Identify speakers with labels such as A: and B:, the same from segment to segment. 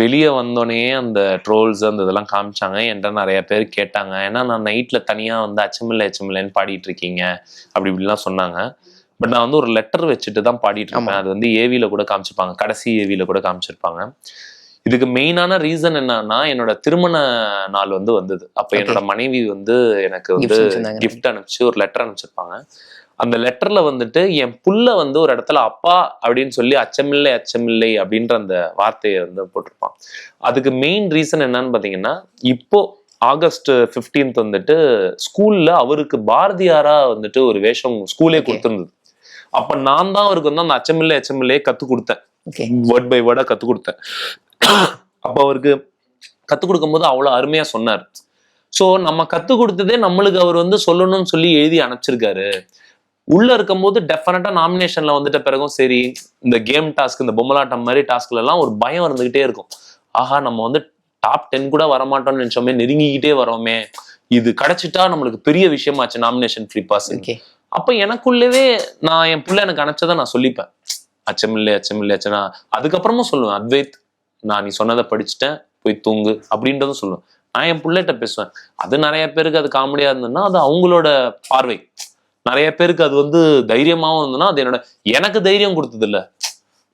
A: வெளியே வந்தோடனே அந்த ட்ரோல்ஸ் அந்த இதெல்லாம் காமிச்சாங்க. என்கிட்ட நிறைய பேர் கேட்டாங்க. ஏன்னா நான் நைட்ல தனியா வந்து அச்சமில்லை அச்சமில்லைன்னு பாடிட்டு இருக்கீங்க அப்படி இப்படிலாம் சொன்னாங்க. பட் நான் வந்து ஒரு லெட்டர் வச்சுட்டு தான் பாடிட்டு இருப்பேன் அது வந்து ஏவில கூட காமிச்சிருப்பாங்க. கடைசி ஏவில கூட காமிச்சிருப்பாங்க. இதுக்கு மெயினான ரீசன் என்னன்னா என்னோட திருமண நாள் வந்து வந்தது. அப்ப என்னோட மனைவி வந்து எனக்கு வந்து. கிஃப்ட் அனுப்பிச்சு ஒரு லெட்டர் அனுப்பிச்சிருப்பாங்க. அந்த லெட்டர்ல வந்துட்டு என் புள்ள வந்து ஒரு இடத்துல அப்பா அப்படின்னு சொல்லி அச்சமில்லை அச்சமில்லை அப்படின்ற அந்த வார்த்தையை வந்து போட்டிருப்பான். அதுக்கு மெயின் ரீசன் என்னன்னு பாத்தீங்கன்னா இப்போ ஆகஸ்ட் 15th வந்துட்டு ஸ்கூல்ல அவருக்கு பாரதியாரா வந்துட்டு ஒரு வேஷம் ஸ்கூலே. கொடுத்திருந்தது. அப்ப நான் தான் அவருக்கு வந்து அந்த அச்சமில்லை அச்சமில்லையே கத்து கொடுத்தேன். வேர்ட் பை வேர்டா கத்து கொடுத்தேன். அப்ப அவருக்கு கத்து கொடுக்கும்போது அவ்வளவு அருமையா சொன்னார். சோ நம்ம கத்து கொடுத்ததே நம்மளுக்கு அவர் வந்து சொல்லணும்னு சொல்லி எழுதி அனுப்பிச்சிருக்காரு. உள்ள இருக்கும்போது டெஃபினட்டா நாமினேஷன்ல வந்துட்ட பிறகும் சரி இந்த கேம் டாஸ்க் இந்த பொம்மலாட்டம் மாதிரி டாஸ்க்ல எல்லாம் ஒரு பயம் இருந்துகிட்டே இருக்கும். ஆஹா நம்ம வந்து டாப் டென் கூட வரமாட்டோம்னு நினைச்சோமே நெருங்கிக்கிட்டே வரோமே இது கிடைச்சிட்டா நம்மளுக்கு பெரிய விஷயமாச்சு நாமினேஷன் ஃப்ரீ பாஸ் அப்ப எனக்குள்ளவே நான் என் புள்ள எனக்கு அனுப்பிச்சதை நான் சொல்லிப்பேன். அச்சமில்லை அச்சமில்லை அச்சனா அதுக்கப்புறமும் சொல்லுவேன் அத்வைத் நான் நீ சொன்னதை படிச்சுட்டேன் போய் தூங்கு அப்படின்றதும் சொல்லுவேன். நான் என் பிள்ளைகிட்ட பேசுவேன். அது நிறைய பேருக்கு அது காமெடியா இருந்ததுன்னா அது அவங்களோட பார்வை. நிறைய பேருக்கு அது வந்து தைரியமாவும் இருந்ததுன்னா அது என்னோட எனக்கு தைரியம் கொடுத்தது இல்ல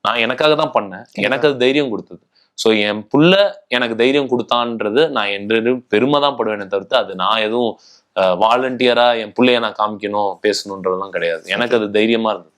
A: நான் எனக்காக தான் பண்ணேன். எனக்கு அது தைரியம் கொடுத்தது. ஸோ என் புள்ள எனக்கு தைரியம் கொடுத்தான்றது நான் என்று பெருமை தான் படுவேனே தவிர்த்து அது நான் எதுவும் வாலண்டியரா என் பிள்ளைய நான் காமிக்கணும் பேசணுன்றதெல்லாம் கிடையாது. எனக்கு அது தைரியமா இருந்தது.